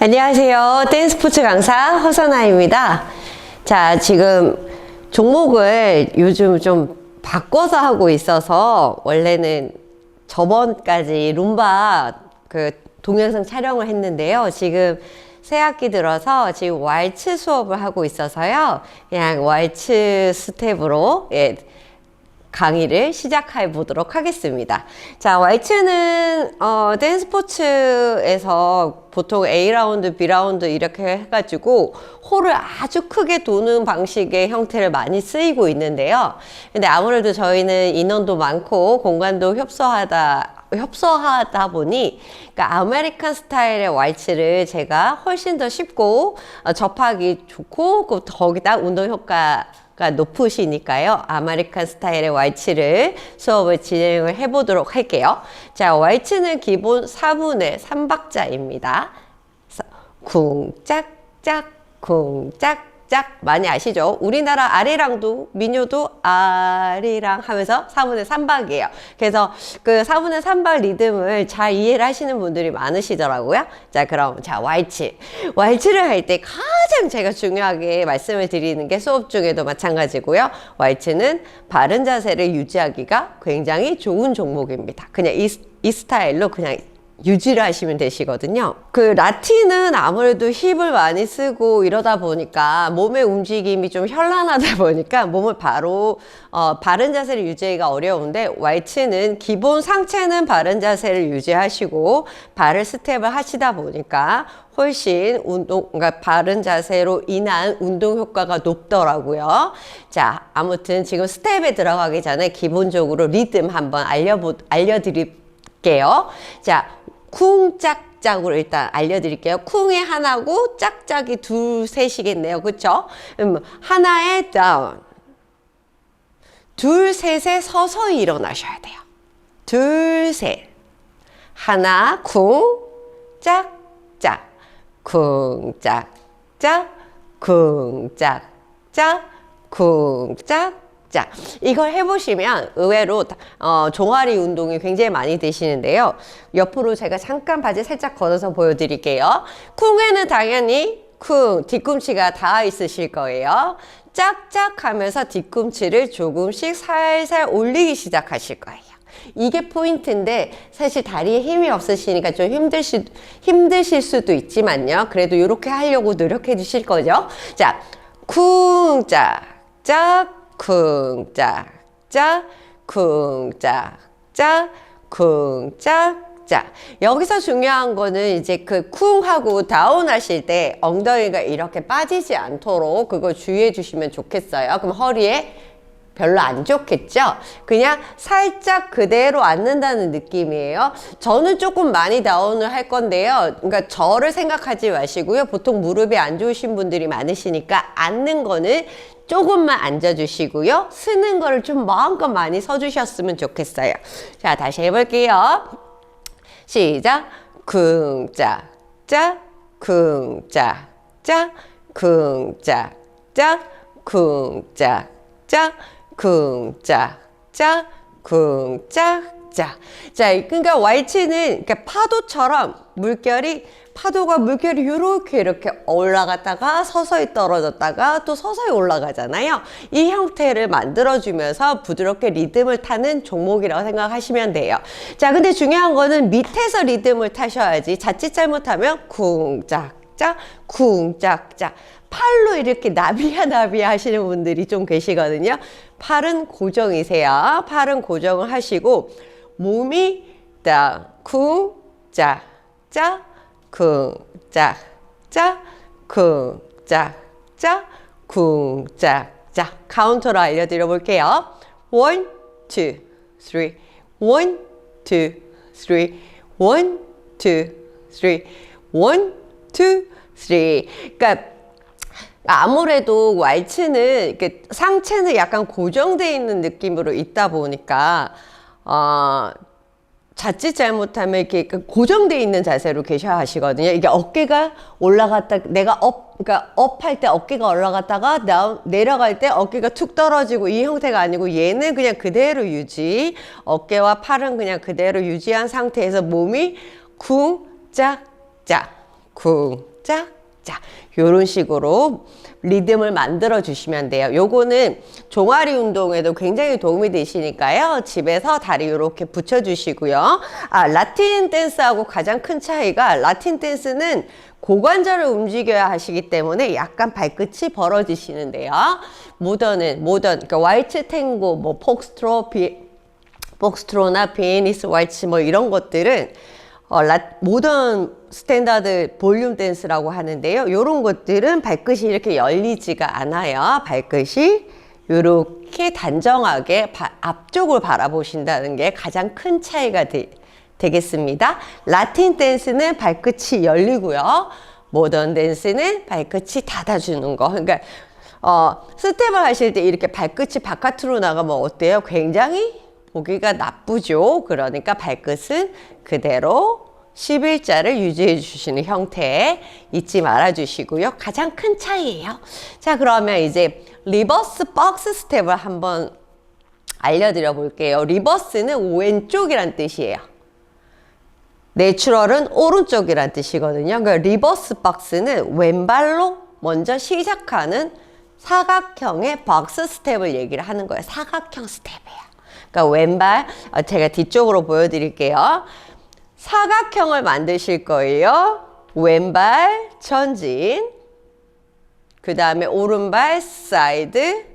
안녕하세요. 댄스포츠 강사 허선아입니다. 자, 지금 종목을 요즘 좀 바꿔서 하고 있어서 원래는 저번까지 룸바 그 동영상 촬영을 했는데요. 지금 새 학기 들어서 지금 왈츠 수업을 하고 있어서요. 그냥 왈츠 스텝으로 예, 강의를 시작해 보도록 하겠습니다. 자, 왈츠는 어, 댄스 스포츠에서 보통 A라운드, B라운드 이렇게 해가지고 홀을 아주 크게 도는 방식의 형태를 많이 쓰이고 있는데요. 근데 아무래도 저희는 인원도 많고 공간도 협소하다 협소하다 보니 그러니까 아메리칸 스타일의 왈츠를 제가 훨씬 더 쉽고 어, 접하기 좋고 그 거기다 운동 효과 가 높으시니까요. 아메리칸 스타일의 왈츠를 수업을 진행을 해보도록 할게요. 자, 왈츠는 기본 4분의 3박자입니다. 쿵짝짝 쿵짝 짝 많이 아시죠? 우리나라 아리랑도 민요도 아리랑 하면서 4분의 3박이에요. 그래서 그 4분의 3박 리듬을 잘 이해를 하시는 분들이 많으시더라고요. 자, 그럼 자, 왈츠. 왈츠를 할 때 가장 제가 중요하게 말씀을 드리는 게 수업 중에도 마찬가지고요. 왈츠는 바른 자세를 유지하기가 굉장히 좋은 종목입니다. 그냥 이, 이 스타일로 그냥 유지를 하시면 되시거든요. 그 라틴은 아무래도 힙을 많이 쓰고 이러다 보니까 몸의 움직임이 좀 현란하다 보니까 몸을 바로 어, 바른 자세를 유지하기가 어려운데 왈츠는 기본 상체는 바른 자세를 유지하시고 발을 스텝을 하시다 보니까 훨씬 운동, 그러니까 바른 자세로 인한 운동 효과가 높더라고요. 자, 아무튼 지금 스텝에 들어가기 전에 기본적으로 리듬 한번 알려보, 알려드릴게요. 자, 쿵짝짝으로 일단 알려드릴게요. 쿵이 하나고 짝짝이 둘, 셋이겠네요. 그쵸? 음, 하나에 다운. 둘, 셋에 서서히 일어나셔야 돼요. 둘, 셋. 하나, 쿵, 짝, 짝. 쿵, 짝, 짝. 쿵, 짝, 짝. 쿵, 짝, 짝. 이걸 해보시면 의외로 어, 종아리 운동이 굉장히 많이 되시는데요. 옆으로 제가 잠깐 바지 살짝 걷어서 보여드릴게요. 쿵에는 당연히 쿵, 뒤꿈치가 닿아 있으실 거예요. 짝짝 하면서 뒤꿈치를 조금씩 살살 올리기 시작하실 거예요. 이게 포인트인데 사실 다리에 힘이 없으시니까 좀 힘드시, 힘드실 수도 있지만요. 그래도 이렇게 하려고 노력해 주실 거죠. 자, 쿵, 짝, 짝, 쿵, 짝, 짝, 쿵, 짝, 짝, 쿵, 짝, 짝. 여기서 중요한 거는 이제 그 쿵하고 다운 하실 때 엉덩이가 이렇게 빠지지 않도록 그거 주의해 주시면 좋겠어요. 그럼 허리에 별로 안 좋겠죠? 그냥 살짝 그대로 앉는다는 느낌이에요. 저는 조금 많이 다운을 할 건데요. 그러니까 저를 생각하지 마시고요. 보통 무릎이 안 좋으신 분들이 많으시니까 앉는 거는 조금만 앉아주시고요. 쓰는 거를 좀 마음껏 많이 서주셨으면 좋겠어요. 자, 다시 해볼게요. 시작. 쿵짝, 짝, 쿵짝, 짝, 쿵짝, 짝, 쿵짝, 짝, 쿵짝, 짝, 쿵짝, 짝. 자, 그러니까 왈츠는 그러니까 파도처럼 물결이 파도가 물결이 이렇게 이렇게 올라갔다가 서서히 떨어졌다가 또 서서히 올라가잖아요. 이 형태를 만들어주면서 부드럽게 리듬을 타는 종목이라고 생각하시면 돼요. 자, 근데 중요한 거는 밑에서 리듬을 타셔야지 자칫 잘못하면 쿵짝 짝 쿵짝짝 팔로 이렇게 나비야 나비야 하시는 분들이 좀 계시거든요. 팔은 고정이세요. 팔은 고정을 하시고 몸이 쿵짝짝 쿵짝, 짝, 쿵짝, 짝, 쿵짝, 짝. 카운터로 알려드려 볼게요. One, two, three. One, two, three. 그러니까 아무래도 왈츠는 이렇게 상체는 약간 고정되어 있는 느낌으로 있다 보니까 어, 자칫 잘못하면 이렇게 고정되어 있는 자세로 계셔야 하시거든요. 이게 어깨가 올라갔다, 내가 업, 그러니까 업할 때 어깨가 올라갔다가 다운, 내려갈 때 어깨가 툭 떨어지고 이 형태가 아니고 얘는 그냥 그대로 유지. 어깨와 팔은 그냥 그대로 유지한 상태에서 몸이 쿵, 짝, 짝, 쿵짝 짝 요런 식으로 리듬을 만들어 주시면 돼요. 요거는 종아리 운동에도 굉장히 도움이 되시니까요. 집에서 다리 이렇게 붙여 주시고요. 아, 라틴 댄스하고 가장 큰 차이가 라틴 댄스는 고관절을 움직여야 하시기 때문에 약간 발끝이 벌어지시는데요. 모던은 모던 그러니까 와이트 탱고 뭐 폭스트로 비 폭스트로나 비에니스 왈츠 뭐 이런 것들은 어, 라, 모던 스탠다드 볼륨 댄스라고 하는데요. 이런 것들은 발끝이 이렇게 열리지가 않아요. 발끝이 이렇게 단정하게 바, 앞쪽을 바라보신다는 게 가장 큰 차이가 되, 되겠습니다. 라틴 댄스는 발끝이 열리고요. 모던 댄스는 발끝이 닫아주는 거. 그러니까 어, 스텝을 하실 때 이렇게 발끝이 바깥으로 나가면 어때요? 굉장히 보기가 나쁘죠. 그러니까 발끝은 그대로 11자를 유지해 주시는 형태 잊지 말아 주시고요. 가장 큰 차이예요. 자, 그러면 이제 리버스 박스 스텝을 한번 알려드려 볼게요. 리버스는 왼쪽이란 뜻이에요. 내추럴은 오른쪽이란 뜻이거든요. 그러니까 리버스 박스는 왼발로 먼저 시작하는 사각형의 박스 스텝을 얘기를 하는 거예요. 사각형 스텝이에요. 그러니까 왼발, 어, 제가 뒤쪽으로 보여드릴게요. 사각형을 만드실 거예요. 왼발 전진, 그 다음에 오른발 사이드,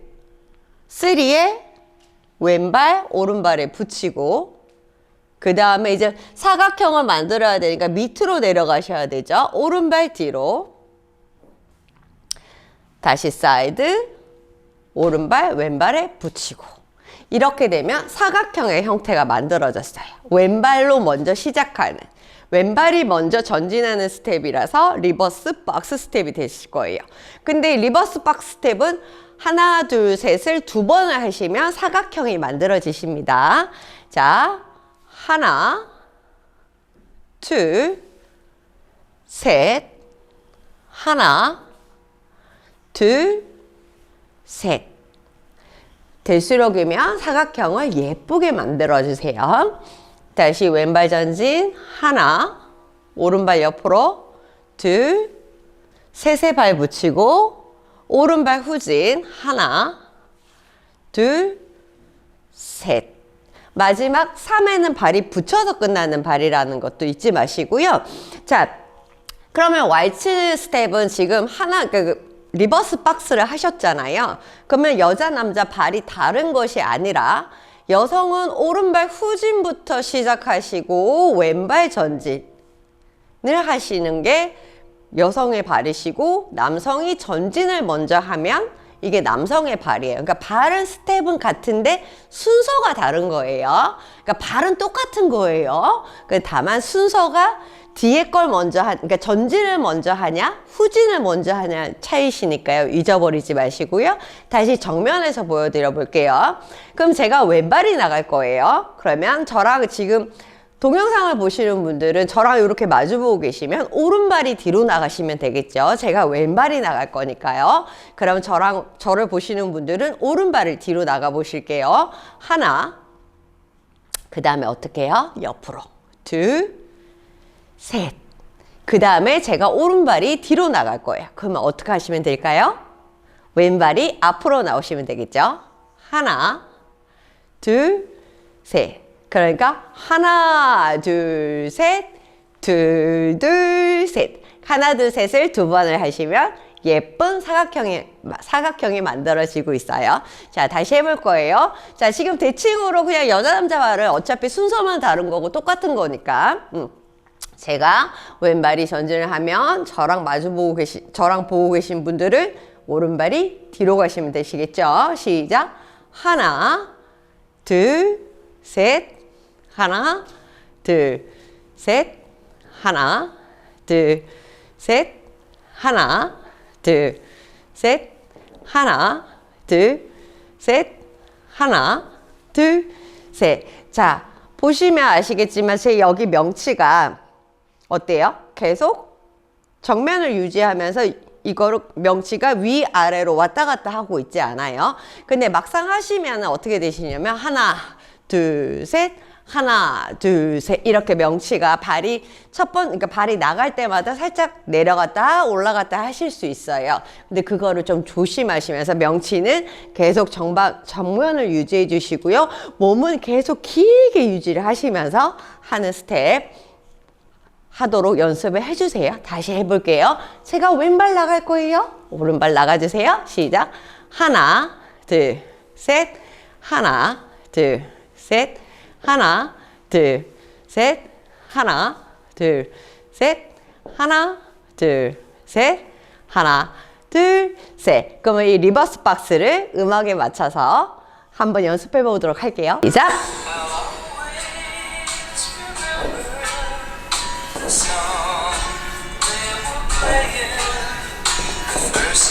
쓰리에 왼발 오른발에 붙이고, 그 다음에 이제 사각형을 만들어야 되니까 밑으로 내려가셔야 되죠. 오른발 뒤로, 다시 사이드, 오른발 왼발에 붙이고. 이렇게 되면 사각형의 형태가 만들어졌어요. 왼발로 먼저 시작하는 왼발이 먼저 전진하는 스텝이라서 리버스 박스 스텝이 되실 거예요. 근데 리버스 박스 스텝은 하나, 둘, 셋을 두 번을 하시면 사각형이 만들어지십니다. 자, 하나, 둘, 셋, 하나, 둘, 셋. 될수록이면 사각형을 예쁘게 만들어 주세요. 다시 왼발 전진 하나, 오른발 옆으로 둘, 셋의 발 붙이고 오른발 후진 하나, 둘, 셋. 마지막 3에는 발이 붙여서 끝나는 발이라는 것도 잊지 마시고요. 자, 그러면 와이츠 스텝은 지금 하나 그 리버스 박스를 하셨잖아요. 그러면 여자 남자 발이 다른 것이 아니라 여성은 오른발 후진부터 시작하시고 왼발 전진을 하시는 게 여성의 발이시고 남성이 전진을 먼저 하면 이게 남성의 발이에요. 그러니까 발은 스텝은 같은데 순서가 다른 거예요. 그러니까 발은 똑같은 거예요. 그 다만 순서가 뒤에 걸 먼저 하, 그러니까 전진을 먼저 하냐, 후진을 먼저 하냐 차이시니까요. 잊어버리지 마시고요. 다시 정면에서 보여드려 볼게요. 그럼 제가 왼발이 나갈 거예요. 그러면 저랑 지금 동영상을 보시는 분들은 저랑 이렇게 마주보고 계시면 오른발이 뒤로 나가시면 되겠죠. 제가 왼발이 나갈 거니까요. 그럼 저랑 저를 보시는 분들은 오른발을 뒤로 나가 보실게요. 하나. 그 다음에 어떻게 해요? 옆으로. 둘. 셋. 그 다음에 제가 오른발이 뒤로 나갈 거예요. 그러면 어떻게 하시면 될까요? 왼발이 앞으로 나오시면 되겠죠? 하나, 둘, 셋. 그러니까 하나, 둘, 셋, 둘, 둘, 셋. 하나, 둘, 셋을 두 번을 하시면 예쁜 사각형이, 사각형이 만들어지고 있어요. 자, 다시 해볼 거예요. 자, 지금 대칭으로 그냥 여자, 남자 발은 어차피 순서만 다른 거고 똑같은 거니까. 음. 제가 왼발이 전진을 하면 저랑 마주 보고 계신, 저랑 보고 계신 분들은 오른발이 뒤로 가시면 되시겠죠? 시작. 하나, 둘, 셋, 하나, 둘, 셋, 하나, 둘, 셋, 하나, 둘, 셋, 하나, 둘, 셋, 하나, 둘, 셋. 자, 보시면 아시겠지만 제 여기 명치가 어때요? 계속 정면을 유지하면서 이거를 명치가 위아래로 왔다 갔다 하고 있지 않아요. 근데 막상 하시면 어떻게 되시냐면 하나, 둘, 셋, 하나, 둘, 셋 이렇게 명치가 발이 첫 번, 그러니까 발이 나갈 때마다 살짝 내려갔다 올라갔다 하실 수 있어요. 근데 그거를 좀 조심하시면서 명치는 계속 정방, 정면을 유지해 주시고요. 몸은 계속 길게 유지를 하시면서 하는 스텝 하도록 연습을 해주세요. 다시 해볼게요. 제가 왼발 나갈 거예요. 오른발 나가주세요. 시작. 하나, 둘, 셋. 하나, 둘, 셋. 하나, 둘, 셋. 하나, 둘, 셋. 하나, 둘, 셋. 하나, 둘, 셋. 그러면 이 리버스 박스를 음악에 맞춰서 한번 연습해 보도록 할게요. 시작.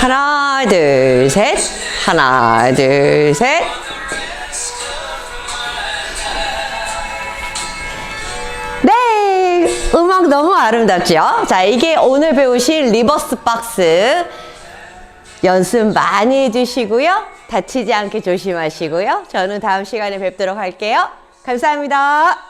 하나, 둘, 셋. 하나, 둘, 셋. 네! 음악 너무 아름답죠? 자, 이게 오늘 배우신 리버스 박스. 연습 많이 해주시고요. 다치지 않게 조심하시고요. 저는 다음 시간에 뵙도록 할게요. 감사합니다.